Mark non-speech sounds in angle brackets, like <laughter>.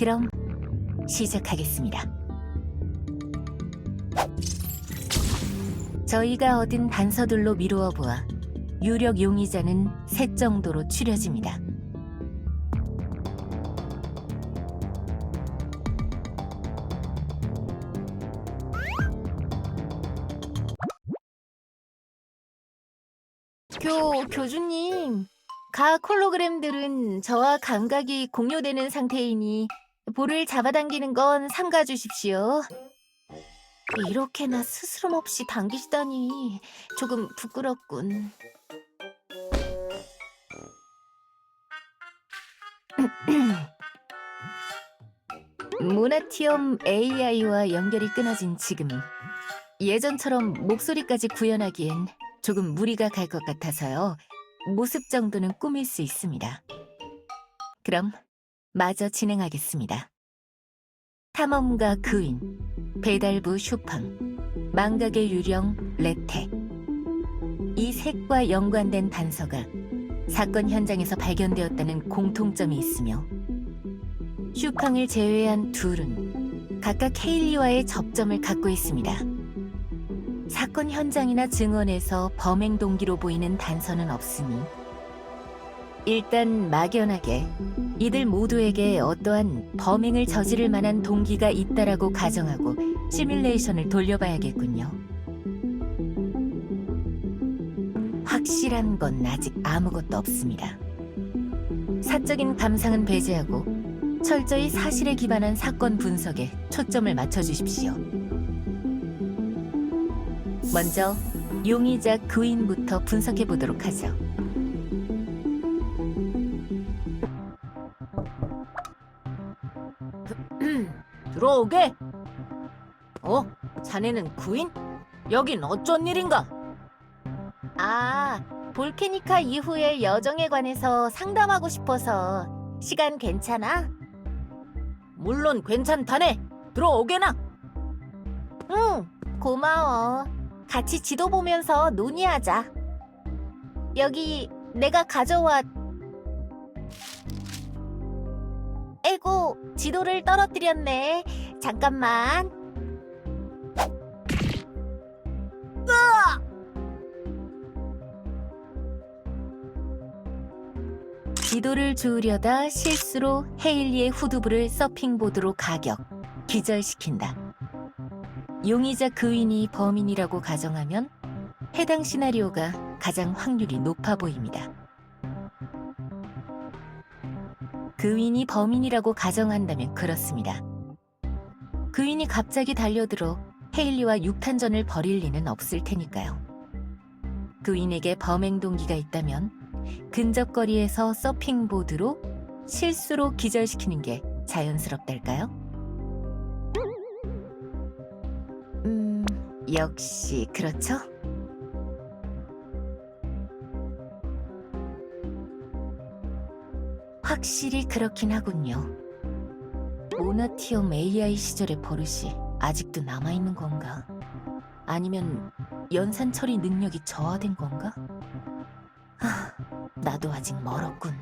그럼 시작하겠습니다. 저희가 얻은 단서들로 미루어 보아 유력 용의자는 셋 정도로 추려집니다. 교 교주님, 각 홀로그램들은 저와 감각이 공유되는 상태이니 볼을 잡아당기는 건 삼가 주십시오. 이렇게나 스스럼 없이 당기시다니 조금 부끄럽군. <clears throat> 모나티엄 AI와 연결이 끊어진 지금 예전처럼 목소리까지 구현하기엔 조금 무리가 갈 것 같아서요. 모습 정도는 꾸밀 수 있습니다. 그럼 마저 진행하겠습니다. 탐험가 그윈, 배달부 슈팡, 망각의 유령 레테. 이 색과 연관된 단서가 사건 현장에서 발견되었다는 공통점이 있으며 슈팡을 제외한 둘은 각각 헤일리와의 접점을 갖고 있습니다. 사건 현장이나 증언에서 범행 동기로 보이는 단서는 없으니 일단 막연하게 이들 모두에게 어떠한 범행을 저지를 만한 동기가 있다라고 가정하고 시뮬레이션을 돌려봐야겠군요. 확실한 건 아직 아무것도 없습니다. 사적인 감상은 배제하고 철저히 사실에 기반한 사건 분석에 초점을 맞춰주십시오. 먼저 용의자 그윈부터 분석해 보도록 하죠. 들어오게. 어? 자네는 구인? 여긴 어쩐 일인가? 아, 볼케니카 이후의 여정에 관해서 상담하고 싶어서 시간 괜찮아? 물론 괜찮다네. 들어오게나. 응, 고마워. 같이 지도 보면서 논의하자. 여기 내가 가져 왔. 에고, 지도를 떨어뜨렸네. 잠깐만. 지도를 주우려다 실수로 헤일리의 후두부를 서핑보드로 가격, 기절시킨다. 용의자 그윈이 범인이라고 가정하면 해당 시나리오가 가장 확률이 높아 보입니다. 그윈이 범인이라고 가정한다면 그렇습니다. 그윈이 갑자기 달려들어 헤일리와 육탄전을 벌일 리는 없을 테니까요. 그윈에게 범행 동기가 있다면 근접거리에서 서핑보드로 실수로 기절시키는 게 자연스럽달까요? 음, 역시 그렇죠? 확실히 그렇긴 하군요. 모나티엄 AI 시절의 버릇이 아직도 남아있는 건가? 아니면 연산 처리 능력이 저하된 건가? 아, 나도 아직 멀었군.